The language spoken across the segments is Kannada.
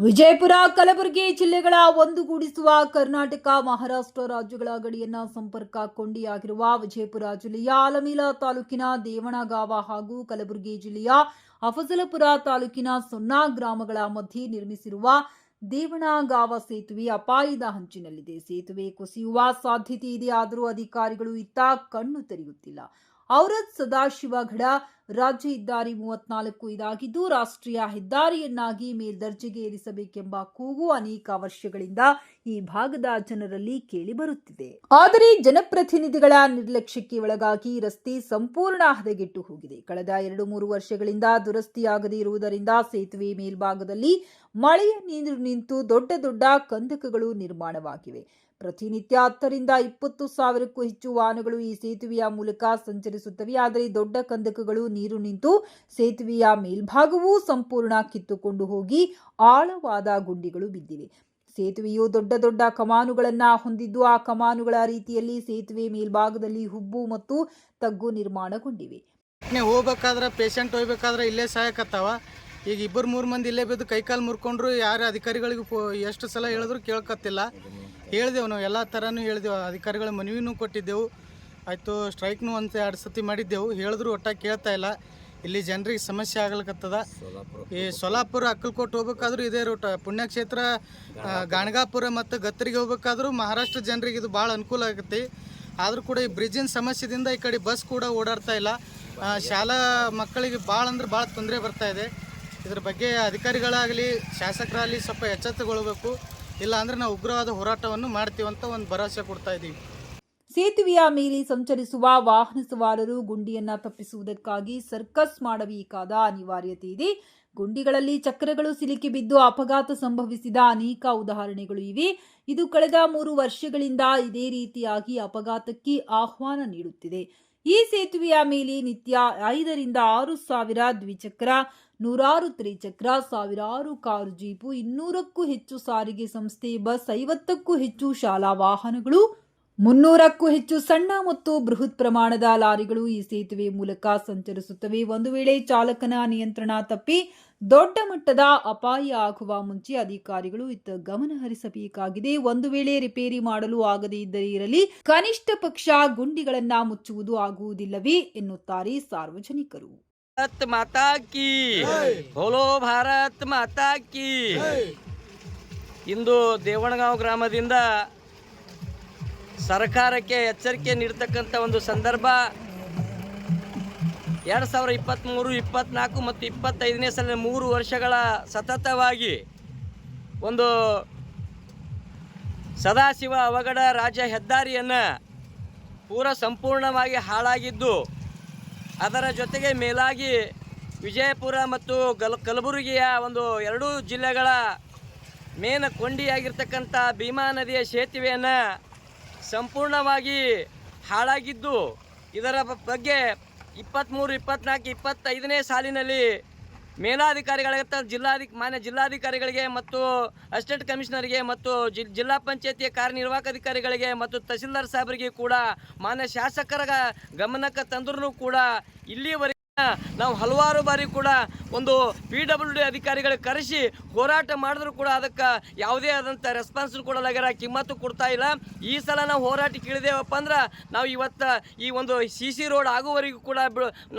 ವಿಜಯಪುರ, ಕಲಬುರಗಿ ಜಿಲ್ಲೆಗಳ ಒಂದುಗೂಡಿಸುವ ಕರ್ನಾಟಕ ಮಹಾರಾಷ್ಟ್ರ ರಾಜ್ಯಗಳ ಗಡಿಯನ್ನ ಸಂಪರ್ಕ ಕೊಂಡಿಯಾಗಿರುವ ವಿಜಯಪುರ ಜಿಲ್ಲೆಯ ಆಲಮೀಲಾ ತಾಲೂಕಿನ ದೇವಣಗಾವ ಹಾಗೂ ಕಲಬುರಗಿ ಜಿಲ್ಲೆಯ ಅಫಜಲಪುರ ತಾಲೂಕಿನ ಸೊನ್ನಾ ಗ್ರಾಮಗಳ ಮಧ್ಯೆ ನಿರ್ಮಿಸಿರುವ ದೇವಣಗಾವ ಸೇತುವೆ ಅಪಾಯದ ಹಂಚಿನಲ್ಲಿದೆ. ಸೇತುವೆ ಕುಸಿಯುವ ಸಾಧ್ಯತೆ ಇದೆ, ಆದರೂ ಅಧಿಕಾರಿಗಳು ಇತ್ತ ಕಣ್ಣು ತೆರೆಯುತ್ತಿಲ್ಲ. ಔರತ್ ಸದಾಶಿವಗಢ ರಾಜ್ಯ ಹೆದ್ದಾರಿ ಮೂವತ್ನಾಲ್ಕು ಇದಾಗಿದ್ದು, ರಾಷ್ಟ್ರೀಯ ಹೆದ್ದಾರಿಯನ್ನಾಗಿ ಮೇಲ್ದರ್ಜೆಗೆ ಏರಿಸಬೇಕೆಂಬ ಕೂಗು ಅನೇಕ ವರ್ಷಗಳಿಂದ ಈ ಭಾಗದ ಜನರಲ್ಲಿ ಕೇಳಿಬರುತ್ತಿದೆ ಆದರೆ ಜನಪ್ರತಿನಿಧಿಗಳ ನಿರ್ಲಕ್ಷ್ಯಕ್ಕೆ ಒಳಗಾಗಿ ರಸ್ತೆ ಸಂಪೂರ್ಣ ಹದಗೆಟ್ಟು ಹೋಗಿದೆ. ಕಳೆದ ಎರಡು ಮೂರು ವರ್ಷಗಳಿಂದ ದುರಸ್ತಿಯಾಗದೇ ಇರುವುದರಿಂದ ಸೇತುವೆ ಮೇಲ್ಭಾಗದಲ್ಲಿ ಮಳೆಯ ನೀರು ನಿಂತು ದೊಡ್ಡ ದೊಡ್ಡ ಕಂದಕಗಳು ನಿರ್ಮಾಣವಾಗಿವೆ. ಪ್ರತಿನಿತ್ಯ ಹತ್ತರಿಂದ ಇಪ್ಪತ್ತು ಸಾವಿರಕ್ಕೂ ಹೆಚ್ಚು ವಾಹನಗಳು ಈ ಸೇತುವೆಯ ಮೂಲಕ ಸಂಚರಿಸುತ್ತವೆ. ಆದರೆ ದೊಡ್ಡ ಕಂದಕಗಳು ನೀರು ನಿಂತು ಸೇತುವೆಯ ಮೇಲ್ಭಾಗವೂ ಸಂಪೂರ್ಣ ಕಿತ್ತುಕೊಂಡು ಹೋಗಿ ಆಳವಾದ ಗುಂಡಿಗಳು ಬಿದ್ದಿವೆ. ಸೇತುವೆಯು ದೊಡ್ಡ ದೊಡ್ಡ ಕಮಾನುಗಳನ್ನು ಹೊಂದಿದ್ದು ಆ ಕಮಾನುಗಳ ರೀತಿಯಲ್ಲಿ ಸೇತುವೆ ಮೇಲ್ಭಾಗದಲ್ಲಿ ಹುಬ್ಬು ಮತ್ತು ತಗ್ಗು ನಿರ್ಮಾಣಗೊಂಡಿವೆ. ಹೋಗ್ಬೇಕಾದ್ರೆ ಪೇಷಂಟ್ ಹೋಗ್ಬೇಕಾದ್ರೆ ಇಲ್ಲೇ ಸಹಾಯಕತ್ತಾವ ಈಗ ಇಬ್ಬರು ಮೂರು ಮಂದಿ ಇಲ್ಲೇ ಬಿದ್ದು ಕೈಕಾಲು ಮುರ್ಕೊಂಡ್ರು, ಯಾರು ಅಧಿಕಾರಿಗಳಿಗೆ ಎಷ್ಟು ಸಲ ಹೇಳಿದ್ರು ಕೇಳ್ಕತ್ತಿಲ್ಲ. ಹೇಳಿದೆವು ನಾವು ಎಲ್ಲ ಥರನೂ ಹೇಳಿದೆವು ಅಧಿಕಾರಿಗಳ ಮನವಿನೂ ಕೊಟ್ಟಿದ್ದೆವು. ಆಯಿತು ಸ್ಟ್ರೈಕ್ನು ಒಂದು ಎರಡು ಸತಿ ಮಾಡಿದ್ದೆವು. ಹೇಳಿದ್ರು ಒಟ್ಟಾಗಿ ಕೇಳ್ತಾ ಇಲ್ಲ. ಇಲ್ಲಿ ಜನರಿಗೆ ಸಮಸ್ಯೆ ಆಗ್ಲಿಕ್ಕತ್ತದ ಈ ಸೊಲಾಪುರ ಅಕ್ಕಲ್ಕೋಟ್ ಹೋಗ್ಬೇಕಾದ್ರೂ ಇದೇ ರೂಟ ಪುಣ್ಯಕ್ಷೇತ್ರ ಗಾಣಗಾಪುರ. ಮತ್ತು ಗತ್ತರಿಗೆ ಹೋಗ್ಬೇಕಾದ್ರೂ ಮಹಾರಾಷ್ಟ್ರ ಜನರಿಗೆ ಇದು ಭಾಳ ಅನುಕೂಲ ಆಗುತ್ತೆ. ಆದರೂ ಕೂಡ ಈ ಬ್ರಿಡ್ಜಿನ ಸಮಸ್ಯೆದಿಂದ ಈ ಕಡೆ ಬಸ್ ಕೂಡ ಓಡಾಡ್ತಾ ಇಲ್ಲ. ಶಾಲಾ ಮಕ್ಕಳಿಗೆ ಭಾಳ ಅಂದ್ರೆ ಭಾಳ ತೊಂದರೆ ಬರ್ತಾ ಇದೆ. ಇದ್ರ ಬಗ್ಗೆ ಅಧಿಕಾರಿಗಳಾಗಲಿ ಶಾಸಕರಾಗಲಿ ಸ್ವಲ್ಪ ಎಚ್ಚೆತ್ತುಗೊಳ್ಬೇಕು ಇಲ್ಲ ಅಂದ್ರೆ ನಾವು ಉಗ್ರವಾದ ಹೋರಾಟವನ್ನು ಮಾಡ್ತೀವಂತ ಒಂದು ಭರವಸೆ ಕೊಡ್ತಾ ಇದ್ದೀವಿ ಸೇತುವೆಯ ಮೇಲೆ ಸಂಚರಿಸುವ ವಾಹನ ಸವಾರರು ಗುಂಡಿಯನ್ನ ತಪ್ಪಿಸುವುದಕ್ಕಾಗಿ ಸರ್ಕಸ್ ಮಾಡಬೇಕಾದ ಅನಿವಾರ್ಯತೆ ಇದೆ. ಗುಂಡಿಗಳಲ್ಲಿ ಚಕ್ರಗಳು ಸಿಲುಕಿ ಬಿದ್ದು ಅಪಘಾತ ಸಂಭವಿಸಿದ ಅನೇಕ ಉದಾಹರಣೆಗಳು ಇವೆ. ಇದು ಕಳೆದ ಮೂರು ವರ್ಷಗಳಿಂದ ಇದೇ ರೀತಿಯಾಗಿ ಅಪಘಾತಕ್ಕೆ ಆಹ್ವಾನ ನೀಡುತ್ತಿದೆ. ಈ ಸೇತುವೆಯ ಮೇಲೆ ನಿತ್ಯ ಐದರಿಂದ ಆರು ಸಾವಿರ ದ್ವಿಚಕ್ರ, ನೂರಾರು ತ್ರಿಚಕ್ರ, ಸಾವಿರಾರು ಕಾರು ಜೀಪು, ಇನ್ನೂರಕ್ಕೂ ಹೆಚ್ಚು ಸಾರಿಗೆ ಸಂಸ್ಥೆ, ಬಸ್ ಐವತ್ತಕ್ಕೂ ಹೆಚ್ಚು ಶಾಲಾ ವಾಹನಗಳು ಮುನ್ನೂರಕ್ಕೂ ಹೆಚ್ಚು ಸಣ್ಣ ಮತ್ತು ಬೃಹತ್ ಪ್ರಮಾಣದ ಲಾರಿಗಳು ಈ ಸೇತುವೆ ಮೂಲಕ ಸಂಚರಿಸುತ್ತವೆ. ಒಂದು ವೇಳೆ ಚಾಲಕನ ನಿಯಂತ್ರಣ ತಪ್ಪಿ ದೊಡ್ಡ ಮಟ್ಟದ ಅಪಾಯ ಆಗುವ ಮುಂಚೆ ಅಧಿಕಾರಿಗಳು ಇತ್ತ ಗಮನ ಹರಿಸಬೇಕಾಗಿದೆ. ಒಂದು ವೇಳೆ ರಿಪೇರಿ ಮಾಡಲು ಆಗದೇ ಇದ್ದರೆ ಇರಲಿ, ಕನಿಷ್ಠ ಪಕ್ಷ ಗುಂಡಿಗಳನ್ನ ಮುಚ್ಚುವುದು ಆಗುವುದಿಲ್ಲವೇ ಎನ್ನುತ್ತಾರೆ ಸಾರ್ವಜನಿಕರು. ಭಾರತ್ ಮಾತಾ ಕಿ, ಬೋಲೋ ಭಾರತ್ ಮಾತಾ ಕಿ. ಇಂದು ದೇವಣಗಾಂವ್ ಗ್ರಾಮದಿಂದ ಸರ್ಕಾರಕ್ಕೆ ಎಚ್ಚರಿಕೆ ನೀಡ್ತಕ್ಕಂಥ ಒಂದು ಸಂದರ್ಭ ಎರಡು ಸಾವಿರ ಇಪ್ಪತ್ತ್ಮೂರು ಇಪ್ಪತ್ತ್ನಾಲ್ಕು ಮತ್ತು ಇಪ್ಪತ್ತೈದನೇ ಸಲ ಮೂರು ವರ್ಷಗಳ ಸತತವಾಗಿ ಒಂದು ಸದಾಶಿವ ಅವಘಡ ರಾಜ್ಯ ಹೆದ್ದಾರಿಯನ್ನು ಪೂರ ಸಂಪೂರ್ಣವಾಗಿ ಹಾಳಾಗಿದ್ದು, ಅದರ ಜೊತೆಗೆ ಮೇಲಾಗಿ ವಿಜಯಪುರ ಮತ್ತು ಗಲ್, ಕಲಬುರಗಿಯ ಒಂದು ಎರಡೂ ಜಿಲ್ಲೆಗಳ ಮೇನ ಕೊಂಡಿಯಾಗಿರ್ತಕ್ಕಂಥ ಭೀಮಾ ನದಿಯ ಸೇತುವೆಯನ್ನು ಸಂಪೂರ್ಣವಾಗಿ ಹಾಳಾಗಿದ್ದು ಇದರ ಬಗ್ಗೆ ಇಪ್ಪತ್ತ್ಮೂರು ಇಪ್ಪತ್ನಾಲ್ಕು, ಇಪ್ಪತ್ತೈದನೇ ಸಾಲಿನಲ್ಲಿ ಮೇಲಾಧಿಕಾರಿಗಳಾಗಿರ್ತ ಜಿಲ್ಲಾಧಿಕ ಮಾನ್ಯ ಜಿಲ್ಲಾಧಿಕಾರಿಗಳಿಗೆ ಮತ್ತು ಅಸಿಸ್ಟೆಂಟ್ ಕಮಿಷನರ್ಗೆ ಮತ್ತು ಜಿ- ಜಿಲ್ಲಾ ಪಂಚಾಯತಿಯ ಕಾರ್ಯನಿರ್ವಾಹಕ ಅಧಿಕಾರಿಗಳಿಗೆ ಮತ್ತು ತಹಸೀಲ್ದಾರ್ ಸಾಹೇಬರಿಗೆ ಕೂಡ, ಮಾನ್ಯ ಶಾಸಕರ ಗಮನಕ್ಕೆ ತಂದ್ರೂ ಕೂಡ ಇಲ್ಲಿವರೆಗೆ ನಾವು ಹಲವಾರು ಬಾರಿ ಕೂಡ ಒಂದು ಪಿ ಡಬ್ಲ್ಯೂ ಡಿ ಅಧಿಕಾರಿಗಳು ಕರೆಸಿ ಹೋರಾಟ ಮಾಡಿದ್ರು ಕೂಡ ಅದಕ್ಕೆ ಯಾವುದೇ ಆದಂಥ ರೆಸ್ಪಾನ್ಸ್ ಕೊಡಲಾಗ್ಯಾರ ಕಿಮ್ಮತ್ತು ಕೊಡ್ತಾ ಇಲ್ಲ. ಈ ಸಲ ನಾವು ಹೋರಾಟ ಕೇಳಿದೇವಪ್ಪ ಅಂದ್ರೆ ನಾವು ಇವತ್ತು ಈ ಒಂದು ಸಿ ಸಿ ರೋಡ್ ಆಗುವವರೆಗೂ ಕೂಡ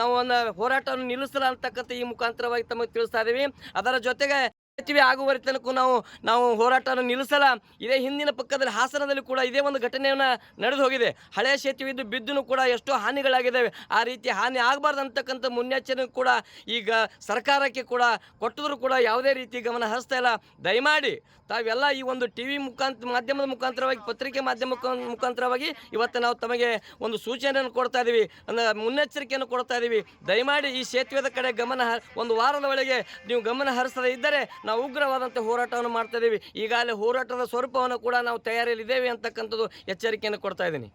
ನಾವು ಒಂದು ಹೋರಾಟವನ್ನು ನಿಲ್ಲಿಸಲ್ಲ ಅಂತಕ್ಕಂಥ ಈ ಮುಖಾಂತರವಾಗಿ ತಮಗೆ ತಿಳಿಸ್ತಾ ಇದ್ದೀವಿ. ಅದರ ಜೊತೆಗೆ ಸೇತುವೆ ಆಗುವರೆ ತನಕ ನಾವು ನಾವು ಹೋರಾಟವನ್ನು ನಿಲ್ಲಿಸಲ್ಲ. ಇದೇ ಹಿಂದಿನ ಪಕ್ಕದಲ್ಲಿ ಹಾಸನದಲ್ಲಿ ಕೂಡ ಇದೇ ಒಂದು ಘಟನೆಯನ್ನು ನಡೆದು ಹೋಗಿದೆ. ಹಳೆಯ ಸೇತುವೆ ಇದ್ದು ಬಿದ್ದು ಕೂಡ ಎಷ್ಟೋ ಹಾನಿಗಳಾಗಿದ್ದಾವೆ. ಆ ರೀತಿ ಹಾನಿ ಆಗಬಾರ್ದು ಅಂತಕ್ಕಂಥ ಮುನ್ನೆಚ್ಚರಿಕೆ ಕೂಡ ಈಗ ಸರ್ಕಾರಕ್ಕೆ ಕೂಡ ಕೊಟ್ಟಿದ್ರು ಕೂಡ ಯಾವುದೇ ರೀತಿ ಗಮನ ಹರಿಸ್ತಾ ಇಲ್ಲ. ದಯಮಾಡಿ ತಾವೆಲ್ಲ ಈ ಒಂದು ಟಿ ವಿ ಮುಖಾಂತರ, ಮಾಧ್ಯಮದ ಮುಖಾಂತರವಾಗಿ, ಪತ್ರಿಕೆ ಮಾಧ್ಯಮ ಮುಖಾಂತರವಾಗಿ ಇವತ್ತು ನಾವು ತಮಗೆ ಒಂದು ಸೂಚನೆಯನ್ನು ಕೊಡ್ತಾ ಇದ್ದೀವಿ ಅಂದ್ರೆ ಮುನ್ನೆಚ್ಚರಿಕೆಯನ್ನು ಕೊಡ್ತಾ ಇದ್ದೀವಿ ದಯಮಾಡಿ ಈ ಸೇತುವೆದ ಕಡೆ ಗಮನ ಒಂದು ವಾರದ ಒಳಗೆ ನೀವು ಗಮನ ಹರಿಸದೇ ಇದ್ದರೆ ನಾವು ಉಗ್ರವಾದಂಥ ಹೋರಾಟವನ್ನು ಮಾಡ್ತಾ ಇದ್ದೀವಿ. ಈಗಾಗಲೇ ಹೋರಾಟದ ಸ್ವರೂಪವನ್ನು ಕೂಡ ನಾವು ತಯಾರಿಯಲ್ಲಿದ್ದೇವೆ ಅಂತಕ್ಕಂಥದ್ದು ಎಚ್ಚರಿಕೆಯನ್ನು ಕೊಡ್ತಾ ಇದ್ದೀನಿ.